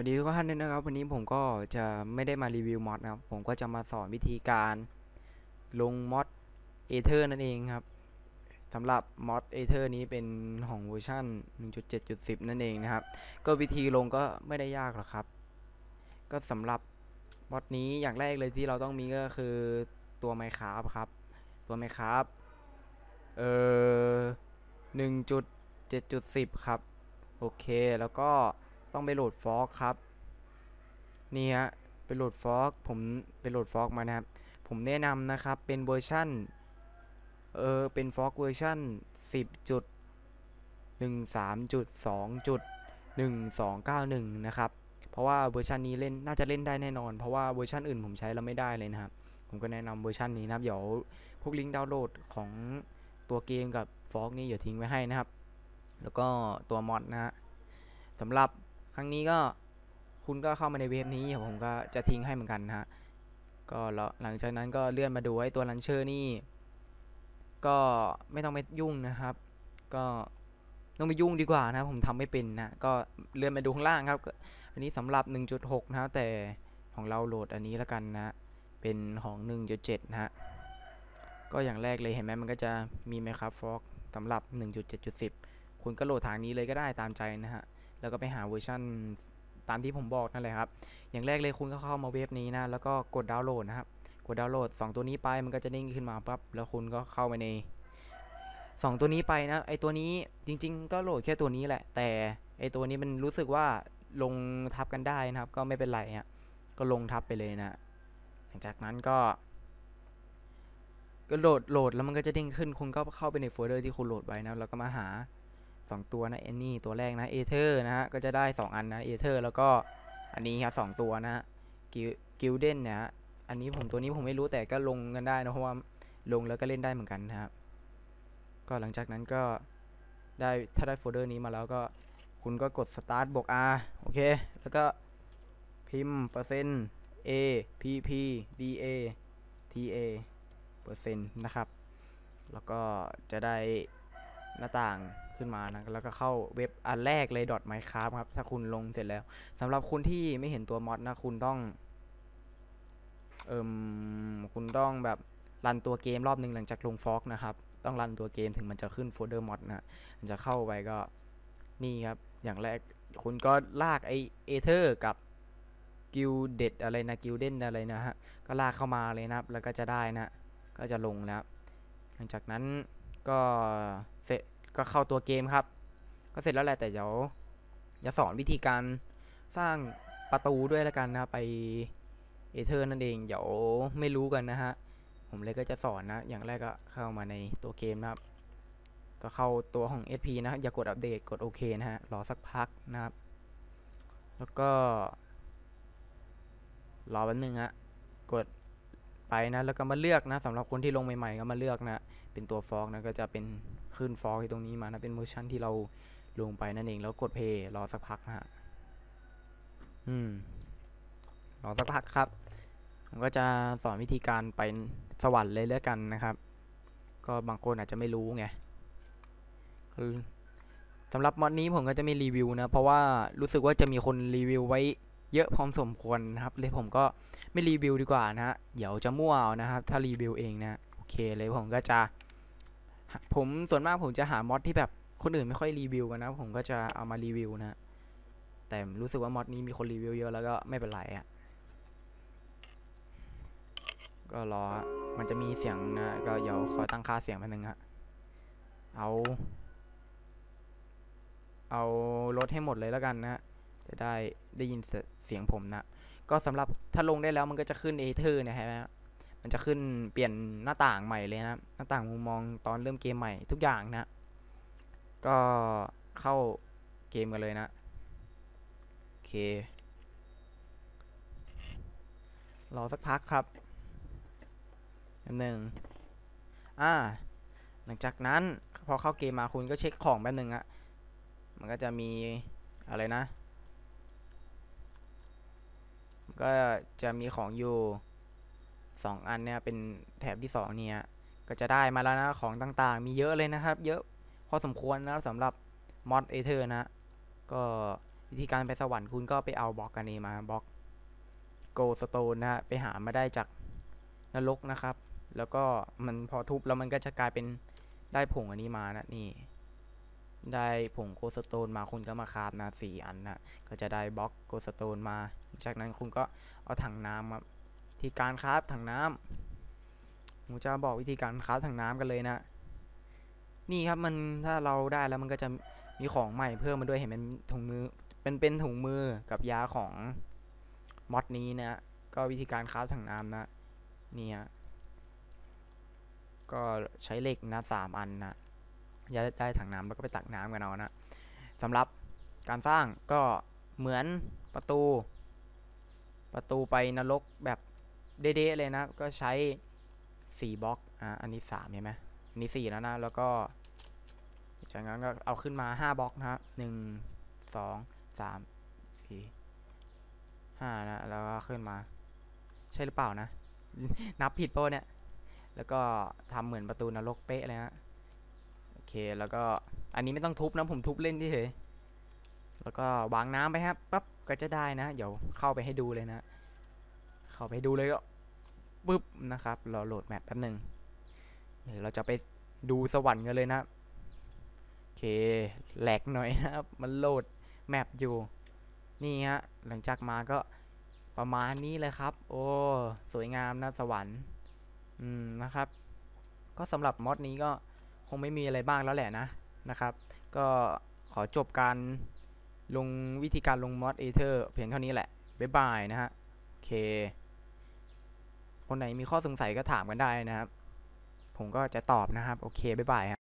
วัสดีทุกท่านด้วยนะครับ วันนี้ผมก็จะไม่ได้มารีวิวมอดนะครับ ผมก็จะมาสอนวิธีการลงมอดเอเธอร์นั่นเองครับสำหรับมอดเอเธอร์นี้เป็นของเวอร์ชัน1.7.10 นั่นเองนะครับ ก็วิธีลงก็ไม่ได้ยากหรอกครับ ก็สำหรับมอดนี้อย่างแรกเลยที่เราต้องมีก็คือตัว Minecraft ครับ ตัว Minecraft เอ่อ1.7.10 ครับ โอเคแล้วก็ ต้องไปโหลดฟอกครับ นี่ฮะ ไปโหลดฟอกผมไปโหลดฟอกมานะครับ ผมแนะนำนะครับ เป็นเวอร์ชันเออ เป็นฟอกเวอร์ชัน10จุด13จุด2จุด1291 นะครับ เพราะว่าเวอร์ชันนี้เล่น น่าจะเล่นได้แน่นอน เพราะว่าเวอร์ชันอื่นผมใช้แล้วไม่ได้เลยนะครับ ผมก็แนะนำเวอร์ชันนี้นะครับ เดี๋ยวพวกลิงก์ดาวน์โหลดของตัวเกมกับฟอกนี่เดี๋ยวทิ้งไว้ให้นะครับ แล้วก็ตัวมอดนะฮะสำหรับ ครั้งนี้ก็คุณก็เข้ามาในเว็บนี้ผมก็จะทิ้งให้เหมือนกันนะฮะก็แล้วหลังจากนั้นก็เลื่อนมาดูไอ้ตัวลันเชอร์นี่ ก็ไม่ต้องไปยุ่งนะครับ ก็ต้องไปยุ่งดีกว่านะผมทำไม่เป็นนะก็เลื่อนมาดูข้างล่างครับ อันนี้สำหรับ 1.6 นะครับแต่ของเราโหลดอันนี้แล้วกันนะเป็นของ 1.7 นะฮะก็อย่างแรกเลยเห็นไหมมันก็จะมี Minecraft Frog สำหรับ 1.7.10 คุณก็โหลดทางนี้เลยก็ได้ตามใจนะฮะ แล้วก็ไปหาเวอร์ชันตามที่ผมบอกนั่นแหละครับ อย่างแรกเลยคุณก็เข้ามาเว็บนี้นะ แล้วก็กดดาวน์โหลดนะครับ กดดาวน์โหลด 2 ตัวนี้ไปมันก็จะเด้งขึ้นมาปั๊บ แล้วคุณก็เข้าไปใน 2 ตัวนี้ไปนะ ไอตัวนี้จริง ๆ ก็โหลดแค่ตัวนี้แหละ แต่ไอตัวนี้มันรู้สึกว่าลงทับกันได้นะครับ ก็ไม่เป็นไรฮะก็ลงทับไปเลยนะ หลังจากนั้นก็ ก็โหลดโหลดแล้วมันก็จะเด้งขึ้น คุณก็เข้าไปในโฟลเดอร์ที่คุณโหลดไว้นะ แล้วก็มาหา 2 ตัวนะเอนนี่ตัวแรกนะเอเธอร์นะฮะก็จะได้ 2 อันนะเอเธอร์แล้วก็อันนี้ครับสตัวนะฮะกิลกิลเดนเนี่ยฮะอันนี้ผมตัวนี้ผมไม่รู้แต่ก็ลงกันได้นะเพราะว่าลงแล้วก็เล่นได้เหมือนกันนะครับก็หลังจากนั้นก็ได้ถ้าได้โฟลเดอร์นี้มาแล้วก็คุณก็กด start บวก r โอเค แล้วก็พิมพ์เปอร์เซ็นต์ a p p d a t a เปอร์เซ็นต์นะครับ แล้วก็จะได้หน้าต่าง ขึ้นมานะแล้วก็เข้าเว็บอันแรกเลย .minecraft ครับ ถ้าคุณลงเสร็จแล้วสำหรับคุณที่ไม่เห็นตัวมอดนะคุณต้องเอิมคุณต้องแบบรันตัวเกมรอบหนึ่งหลังจากลงฟอกนะครับ ต้องรันตัวเกมถึงมันจะขึ้นโฟลเดอร์มอดนะมันจะเข้าไปก็นี่ครับ อย่างแรกคุณก็ลากไอเอเธอร์กับกิลเด็ดอะไรนะกิลเด้นอะไรนะฮะ ก็ลากเข้ามาเลยนะครับ แล้วก็จะได้นะ ก็จะลงแล้ว หลังจากนั้นก็เสร็จ ก็เข้าตัวเกมครับ ก็เสร็จแล้วแหละแต่เดี๋ยวจะสอนวิธีการสร้างประตูด้วยแล้วกันนะไปเอเธอร์นั่นเองเดี๋ยวไม่รู้กันนะฮะผมเลยก็จะสอนนะ อย่างแรกก็เข้ามาในตัวเกมนะครับ ก็เข้าตัวของ SP นะ อย่ากดอัปเดตกดโอเคนะฮะ รอสักพักนะครับ แล้วก็ รอแป๊บนึงฮะ กด ไปนะแล้วก็มาเลือกนะสำหรับคนที่ลงใหม่ๆก็มาเลือกนะเป็นตัวฟอกนะก็จะเป็นขึ้นฟอกที่ตรงนี้มานะเป็นเวอร์ชันที่เราลงไปนั่นเองแล้วกดเพย์รอสักพักนะฮะอืมรอสักพักครับผมก็จะสอนวิธีการไปสวรรค์เลยแล้วกันนะครับ ก็บางคนอาจจะไม่รู้ไงสำหรับมอดนี้ผมก็จะไม่รีวิวนะ เพราะว่ารู้สึกว่าจะมีคนรีวิวไว้ เยอะพอสมควรนะครับเลยผมก็ไม่รีวิวดีกว่านะฮะเดี๋ยวจะมั่วเอานะครับ ถ้ารีวิวเองนะโอเคเลยผมก็จะ ผมส่วนมากผมจะหามอดที่แบบคนอื่นไม่ค่อยรีวิวกันนะ ผมก็จะเอามารีวิวนะแต่รู้สึกว่ามอดนี้มีคนรีวิวเยอะแล้วก็ไม่เป็นไรอะ่ะก็รอ มันจะมีเสียงนะ ก็เดี๋ยวคอยตั้งค่าเสียงมาหนึ่งฮะ เอา เอาลดให้หมดเลยแล้วกันนะ จะได้ได้ยินเสียงผมนะ ก็สำหรับถ้าลงได้แล้วมันก็จะขึ้นเอเธอร์นะฮะมันจะขึ้นเปลี่ยนหน้าต่างใหม่เลยนะ หน้าต่างมุมมองตอนเริ่มเกมใหม่ทุกอย่างนะ ก็เข้าเกมกันเลยนะ โอเค รอสักพักครับอันหนึ่งอ่า หลังจากนั้นพอเข้าเกมมาคุณก็เช็คของแป๊บนึงอะมันก็จะมีอะไรนะ ก็จะมีของอยู่ 2 อันเนี่ยเป็นแถบที่ 2 เนี่ย ก็จะได้มาแล้วนะของต่างๆ มีเยอะเลยนะครับ เยอะพอสมควรนะสำหรับมอดเอเธอร์นะ ก็วิธีการไปสวรรค์คุณก็ไปเอาบล็อกอันนี้มาบล็อกโกสโตนนะฮะไปหามาได้จากนรกนะครับ แล้วก็มันพอทุบแล้วมันก็จะกลายเป็นได้ผงอันนี้มานะนี่ ได้ผงโกสโตนมาคุณก็มาคาบนะสี่อันนะก็จะได้บล็อกโกสโตนมา จากนั้นคุณก็เอาถังน้ำมาที่การคาฟถังน้ำผมจะบอกวิธีการคาฟถังน้ำกันเลยนะ นี่ครับมันถ้าเราได้แล้วมันก็จะมีของใหม่เพิ่มมาด้วยเห็นเป็นถุงมือเป็นเป็นถุงมือกับยาของมอดนี้นะก็วิธีการคาฟถังน้ำนะเนี่ยก็ใช้เหล็กนะสามอันนะ จะได้ถังน้ำแล้วก็ไปตักน้ำกันเอานะสำหรับการสร้างก็เหมือนประตู ประตูไปนรกแบบเด๊ะๆเลยนะ ก็ใช้สี่บล็อกอะอันนี้สามใช่ไหมอันนี้สี่แล้วนะ แล้วก็ จากนั้นก็เอาขึ้นมาห้าบล็อกนะครับหนึ่งสองสามสี่ห้านะ แล้วก็ขึ้นมา ใช่หรือเปล่านะ นับผิดเปล่าวะเนี่ย แล้วก็ทำเหมือนประตูนรกเป๊ะเลยฮะ เคแล้วก็อันนี้ไม่ต้องทุบนะผมทุบเล่นเฉยแล้วก็วางน้ำไปครับปั๊บก็จะได้นะ เดี๋ยวเข้าไปให้ดูเลยนะ เข้าไปดูเลยก็ปึ๊บนะครับรอโหลดแมปแป๊บหนึ่งเดี๋ยวเราจะไปดูสวรรค์กันเลยนะโอเคแหลกหน่อยนะครับ มันโหลดแมปอยู่นี่ฮะหลังจากมาก็ประมาณนี้เลยครับ โอ้สวยงามนะสวรรค์อืมนะครับ ก็สำหรับมอดนี้ก็ คงไม่มีอะไรบ้างแล้วแหละนะนะครับ ก็ขอจบการลงวิธีการลงมอดเอเธอร์เพียงเท่านี้แหละ บ๊ายบายนะฮะโอเค คนไหนมีข้อสงสัยก็ถามกันได้นะครับ ผมก็จะตอบนะครับ โอเค บ๊ายบายฮะ